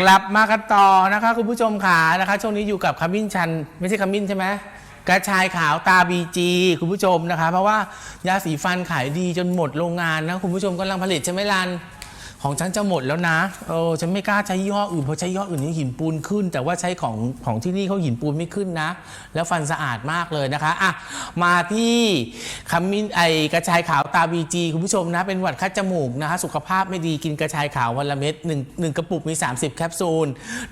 กลับมากันต่อนะคะคุณผู้ชมขานะคะ ช่วงนี้อยู่กับขมิ้นชัน ไม่ใช่ขมิ้นใช่ไหมกระชายขาวตาบีจีคุณผู้ชมนะคะ เพราะว่ายาสีฟันขายดีจนหมดโรงงานนะคุณผู้ชมกำลังผลิตใช่ไหมลัน ของฉันจะหมดแล้วนะเออฉันไม่กล้าใช้ยี่ห้ออื่นเพราะใช้ยี่ห้ออื่นนี่หินปูนขึ้น แต่ว่าใช้ของของที่นี่เขาหินปูนไม่ขึ้นนะ แล้วฟันสะอาดมากเลยนะคะอะมาที่ขมิ้นไอกระชายขาวตาบีจีคุณผู้ชมนะ เป็นหวัดคัดจมูกนะคะ สุขภาพไม่ดีกินกระชายขาววันละเม็ดหนึ่งหนึ่งกระปุกมี 30 แคปซูล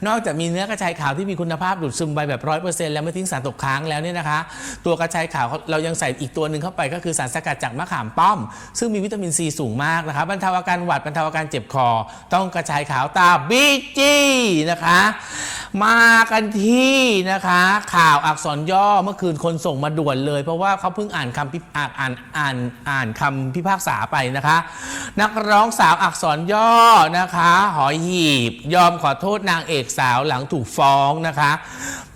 นอกจากมีเนื้อกระชายขาวที่มีคุณภาพดูดซึมไปแบบร้อยเปอร์เซ็นต์แล้วไม่ทิ้งสารตกค้างแล้วเนี่ยนะคะ ตัวกระชายขาวเรายังใส่อีกตัวหนึ่งเข้าไปก็คือสารสกัดจากมะขามป้อม ซึ่งมีวิตามินซีสูงมากนะคะบรรเทาอาการหวัดบรรเทาอาการเจ็บคอ ต้องกระชายขาวตาบีจีนะคะ มากันที่นะคะ ข่าวอักษรย่อเมื่อคืนคนส่งมาด่วนเลย เพราะว่าเขาเพิ่งอ่านคำพิอ่านอ่านอ่านอ่านคำพิพากษาไปนะคะ นักร้องสาวอักษรย่อนะคะ หอยหีบ ยอมขอโทษนางเอกสาวหลังถูกฟ้องนะคะ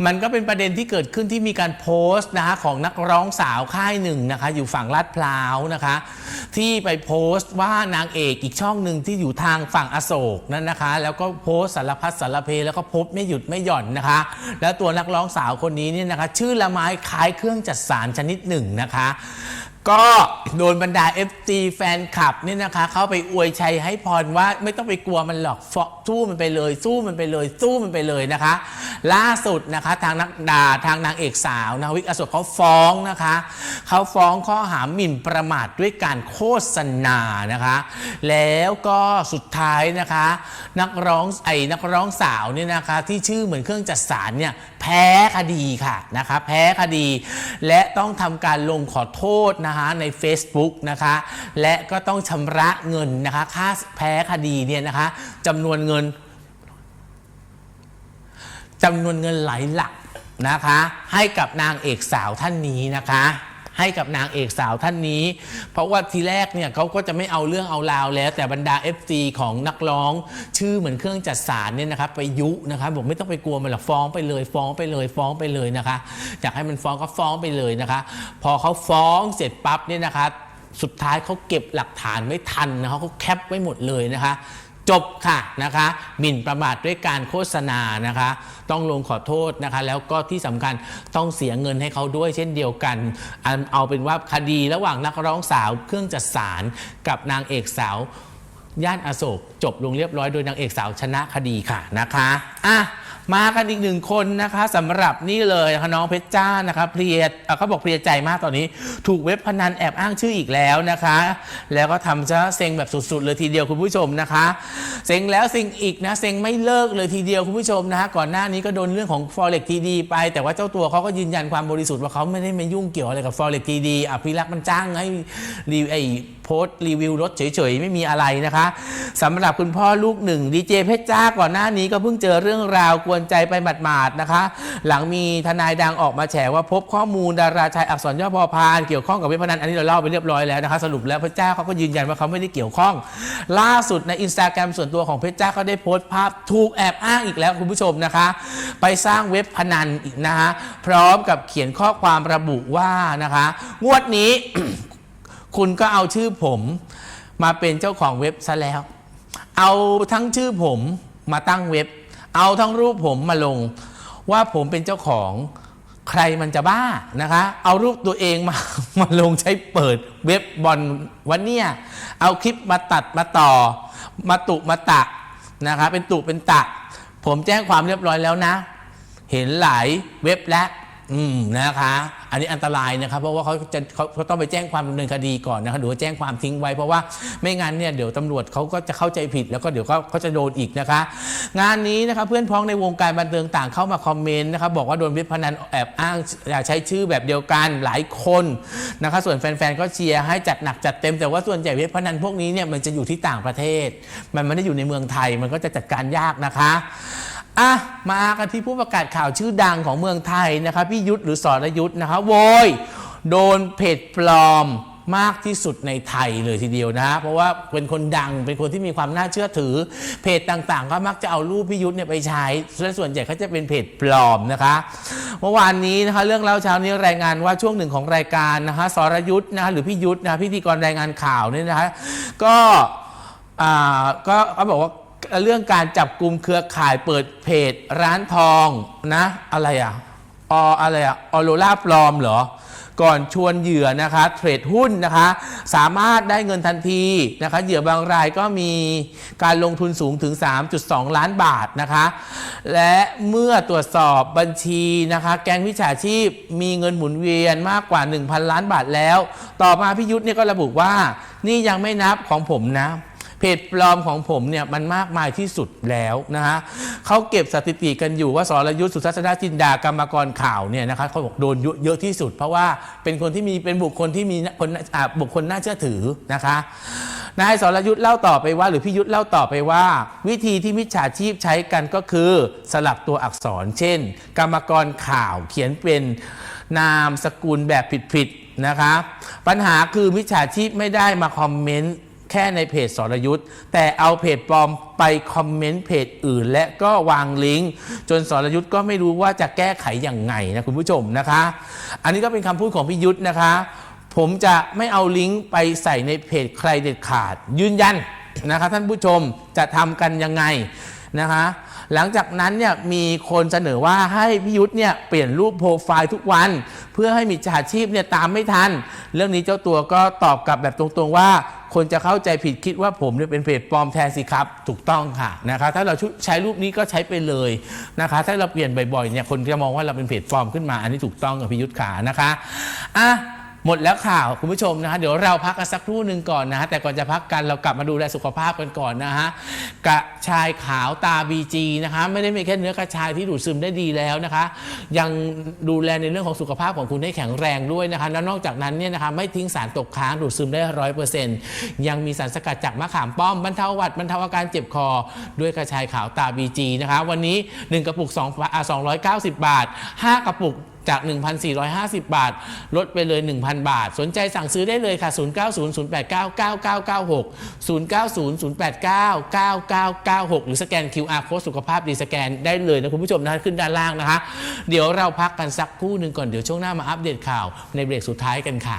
มันก็เป็นประเด็นที่เกิดขึ้นที่มีการโพสต์นะคะของนักร้องสาวค่ายหนึ่งนะคะ อยู่ฝั่งลาดพร้าวนะคะ ที่ไปโพสต์ว่านางเอกอีกช่องหนึ่งที่อยู่ทางฝั่งอโศกนั่นนะคะ แล้วก็โพสต์สารพัดสารเพแล้วก็พบไม่หยุดไม่หย่อนนะคะ แล้วตัวนักร้องสาวคนนี้เนี่ยนะคะ ชื่อละไม้คล้ายเครื่องจัดสารชนิดหนึ่งนะคะ ก็โดนบรรดา FT แฟนคลับนี่นะคะ เข้าไปอวยชัยให้พรว่าไม่ต้องไปกลัวมันหรอกฟอสู้มันไปเลย สู้มันไปเลย สู้มันไปเลยนะคะ ล่าสุดนะคะทางนักดาทางนางเอกสาวนะวิกอโศกเขาฟ้องนะคะเขาฟ้องข้อหาหมิ่นประมาทด้วยการโฆษณานะคะ แล้วก็สุดท้ายนะคะ นักร้องไอ้นักร้องสาวเนี่ยนะคะ ที่ชื่อเหมือนเครื่องจัดสารเนี่ย แพ้คดีค่ะนะคะแพ้คดี และต้องทำการลงขอโทษนะคะใน Facebook นะคะและก็ต้องชำระเงินนะคะค่าแพ้คดีเนี่ยนะคะจำนวนเงินจำนวนเงินหลายหลักนะคะ ให้กับนางเอกสาวท่านนี้นะคะ ให้กับนางเอกสาวท่านนี้ เพราะว่าทีแรกเนี่ยเขาก็จะไม่เอาเรื่องเอาราวแล้ว แต่บรรดา FC ของนักร้อง ชื่อเหมือนเครื่องจัดสารเนี่ยนะครับไปยุนะคะบอกไม่ต้องไปกลัวมันหรอกฟ้องไปเลยฟ้องไปเลยฟ้องไปเลยนะคะอยากให้มันฟ้องก็ฟ้องไปเลยนะคะ พอเขาฟ้องเสร็จปั๊บเนี่ยนะคะสุดท้ายเขาเก็บหลักฐานไม่ทันนะคะเขาแคปไว้หมดเลยนะคะ จบค่ะนะคะหมิ่นประมาทด้วยการโฆษณานะคะ ต้องลงขอโทษนะคะ แล้วก็ที่สำคัญต้องเสียเงินให้เขาด้วยเช่นเดียวกันอัน เอาเป็นว่าคดีระหว่างนักร้องสาวเครื่องจัดสารกับนางเอกสาว ย่านอโศกจบลงเรียบร้อยโดยนางเอกสาวชนะคดีค่ะนะคะอะ มากันอีกหนึ่งคนนะคะสำหรับนี่เลยนะคะน้องเพชรจ้านะคะเพลียเอ่อเขาบอกเพลียใจมากตอนนี้ ถูกเว็บพนันแอบอ้างชื่ออีกแล้วนะคะ แล้วก็ทำซะเซ็งแบบสุดๆเลยทีเดียวคุณผู้ชมนะคะ เซ็งแล้วเซ็งอีกนะเซ็งไม่เลิกเลยทีเดียวคุณผู้ชมนะคะก่อนหน้านี้ก็โดนเรื่องของ forex TD ไป แต่ว่าเจ้าตัวเขาก็ยืนยันความบริสุทธิ์ว่าเขาไม่ได้มายุ่งเกี่ยวอะไรกับ forex TD อะพี่รักษมันจ้างให้รีไอ พสต์รีวิวรถเฉยๆ ไม่มีอะไรนะคะสำหรับคุณพ่อลูกหนึ่งดีเจเพชรจ้าก่อนหน้านี้ก็เพิ่งเจอเรื่องราวกวนใจไปหมาดๆนะคะ หลังมีทนายดังออกมาแฉว่าพบข้อมูลดาราชายอักษรย่อพอพานเกี่ยวข้องกับเว็บพนันอันนี้เราเล่าไปเรียบร้อยแล้วนะคะสรุปแล้วเพชรจ้าเขาก็ยืนยันว่าเขาไม่ได้เกี่ยวข้อง ล่าสุดในอินสตาแกรมส่วนตัวของเพชรจ้าเขาได้โพสต์ภาพถูกแอบอ้างอีกแล้วคุณผู้ชมนะคะ ไปสร้างเว็บพนันอีกนะคะพร้อมกับเขียนข้อความระบุว่านะคะ งวดนี้ คุณก็เอาชื่อผมมาเป็นเจ้าของเว็บซะแล้ว เอาทั้งชื่อผมมาตั้งเว็บ เอาทั้งรูปผมมาลง ว่าผมเป็นเจ้าของใครมันจะบ้านะคะ เอารูปตัวเองมามาลงใช้เปิดเว็บบอลวันเนี่ยเอาคลิปมาตัดมาต่อ มาตุมาตะนะคะ เป็นตุเป็นตะ ผมแจ้งความเรียบร้อยแล้วนะ เห็นหลายเว็บและอืมนะคะ อันนี้อันตรายนะครับเพราะว่าเขาจะเขาเขาต้องไปแจ้งความดำเนินคดีก่อนนะคะหรือว่าแจ้งความทิ้งไว้เพราะว่าไม่งั้นเนี่ยเดี๋ยวตำรวจเขาก็จะเข้าใจผิดแล้วก็เดี๋ยวเขาเขาจะโดนอีกนะคะ งานนี้นะคะเพื่อนพ้องในวงการบันเทิงต่างเข้ามาคอมเมนต์นะคะบอกว่าโดนเว็บพนันแอบอ้างใช้ชื่อแบบเดียวกันหลายคนนะคะส่วนแฟนๆก็เชียร์ให้จัดหนักจัดเต็มแต่ว่าส่วนใหญ่เว็บพนันพวกนี้เนี่ยมันจะอยู่ที่ต่างประเทศ มันไม่ได้อยู่ในเมืองไทยมันก็จะจัดการยากนะคะ อะมากันที่ผู้ประกาศข่าวชื่อดังของเมืองไทยนะคะพี่ยุทธหรือสรยุทธนะคะโวยโดนเพจปลอมมากที่สุดในไทยเลยทีเดียวนะ เพราะว่าเป็นคนดังเป็นคนที่มีความน่าเชื่อถือ เพจต่างๆ ก็มักจะเอารูปพี่ยุทธเนี่ยไปใช้และส่วนใหญ่เขาจะเป็นเพจปลอมนะคะ เมื่อวานนี้นะคะเรื่องเล่าเช้านี้รายงานว่าช่วงหนึ่งของรายการนะคะสรยุทธนะคะหรือพี่ยุทธนะะพิธีกรรายงานข่าวเนี่ยนะคะก็อ่าก็เขาบอกว่า เรื่องการจับกลุ่มเครือข่ายเปิดเพจร้านทองนะ อะไรอะออะไรอะออโรล่าปลอมเหรอ ก่อนชวนเหยื่อนะคะเทรดหุ้นนะคะ สามารถได้เงินทันทีนะคะ เหยื่อบางรายก็มีการลงทุนสูงถึง 3.2 ล้านบาทนะคะ และเมื่อตรวจสอบบัญชีนะคะ แก๊งวิชาชีพมีเงินหมุนเวียนมากกว่า 1,000 ล้านบาทแล้ว ต่อมาพิยุทธ์เนี่ยก็ระบุว่า นี่ยังไม่นับของผมนะ เพจปลอมของผมเนี่ยมันมากมายที่สุดแล้วนะฮะเขาเก็บสถิติกันอยู่ว่าสรยุทธสุทัศนจินดากรรมกรข่าวเนี่ยนะคะเขาบอกโดนเยอะที่สุด เพราะว่าเป็นคนที่มีเป็นบุคคลที่มีคนบุคคลน่าเชื่อถือนะคะนายสรยุทธ์เล่าต่อไปว่า หรือพี่ยุทธ์เล่าต่อไปว่า วิธีที่มิจฉาชีพใช้กันก็คือสลับตัวอักษร เช่น กรรมกรข่าวเขียนเป็นนามสกุลแบบผิดๆนะคะ ปัญหาคือมิจฉาชีพไม่ได้มาคอมเมนต์ แค่ในเพจสรยุทธ์แต่เอาเพจปลอมไปคอมเมนต์เพจอื่น และก็วางลิงก์จนสรยุทธ์ก็ไม่รู้ว่าจะแก้ไขอย่างไงนะคุณผู้ชมนะคะ อันนี้ก็เป็นคำพูดของพี่ยุทธนะคะ ผมจะไม่เอาลิงก์ไปใส่ในเพจใครเด็ดขาด ยืนยันนะคะท่านผู้ชมจะทำกันยังไงนะคะหลังจากนั้นเนี่ยมีคนเสนอว่าให้พี่ยุทธ์เนี่ยเปลี่ยนรูปโปรไฟล์ทุกวัน เพื่อให้มีจฉาชีพเนี่ยตามไม่ทัน เรื่องนี้เจ้าตัวก็ตอบกลับแบบตรงๆว่า คนจะเข้าใจผิดคิดว่าผมเนี่ยเป็นเพจปลอมแทนสิครับ ถูกต้องค่ะนะคะถ้าเราใช้รูปนี้ก็ใช้ไปเลยนะคะ ถ้าเราเปลี่ยนบ่อยๆเนี่ยคนจะมองว่าเราเป็นเพจปลอมขึ้นมา อันนี้ถูกต้องกับพิยุทธขานะคะอะ หมดแล้วข่าวคุณผู้ชมนะฮะเดี๋ยวเราพักกันสักครู่หนึ่งก่อนนะฮะแต่ก่อนจะพักกันเรากลับมาดูแลสุขภาพกันก่อนนะฮะกระชายขาวตาบีจีนะคะไม่ได้มีแค่เนื้อกระชายที่ดูดซึมได้ดีแล้วนะคะ ยังดูแลในเรื่องของสุขภาพของคุณให้แข็งแรงด้วยนะคะแล้วนอกจากนั้นเนี่ยนะคะไม่ทิ้งสารตกค้างดูดซึมได้ร้อยเปอร์เซ็นต์ยังมีสารสกัดจากมะขามป้อมบรรเทาหวัดบรรเทาอาการเจ็บคอ ด้วยกระชายขาวตาบีจีนะคะวันนี้ 1 กระปุก2อ่า290 บาท 5 กระปุก จาก 1,450 บาท ลดไปเลย 1,000 บาท สนใจสั่งซื้อได้เลยค่ะ 0900899996 0900899996 หรือสแกน QR code สุขภาพดีสแกนได้เลยนะคุณผู้ชมนะขึ้นด้านล่างนะคะ เดี๋ยวเราพักกันสักครู่หนึ่งก่อน เดี๋ยวช่วงหน้ามาอัปเดตข่าวในเบรกสุดท้ายกันค่ะ